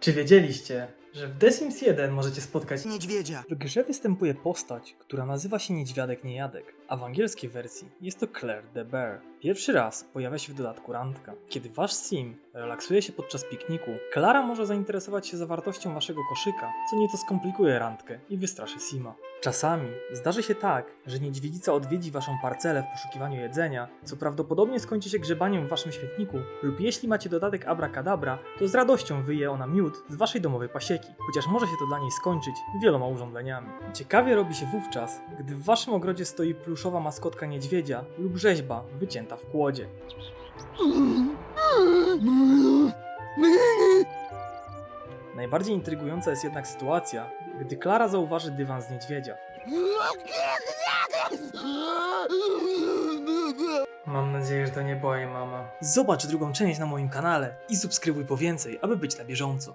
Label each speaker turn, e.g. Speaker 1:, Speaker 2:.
Speaker 1: Czy wiedzieliście, że w The Sims 1 możecie spotkać
Speaker 2: Niedźwiedzia.
Speaker 1: w grze występuje postać, która nazywa się Niedźwiadek Niejadek, a w angielskiej wersji jest to Claire the Bear. Pierwszy raz pojawia się w dodatku randka. Kiedy wasz sim relaksuje się podczas pikniku, Klara może zainteresować się zawartością waszego koszyka, co nieco skomplikuje randkę i wystraszy sima. Czasami zdarzy się tak, że niedźwiedzica odwiedzi waszą parcelę w poszukiwaniu jedzenia, co prawdopodobnie skończy się grzebaniem w waszym śmietniku, lub jeśli macie dodatek abracadabra, to z radością wyje ona miód z waszej domowej pasieki, chociaż może się to dla niej skończyć wieloma urządzeniami. Ciekawie robi się wówczas, gdy w waszym ogrodzie stoi pluszowa maskotka niedźwiedzia lub rzeźba wycięta w kłodzie. Najbardziej intrygująca jest jednak sytuacja, gdy Klara zauważy dywan z niedźwiedzia. Mam nadzieję, że to nie boi mama. Zobacz drugą część na moim kanale i subskrybuj po więcej, aby być na bieżąco.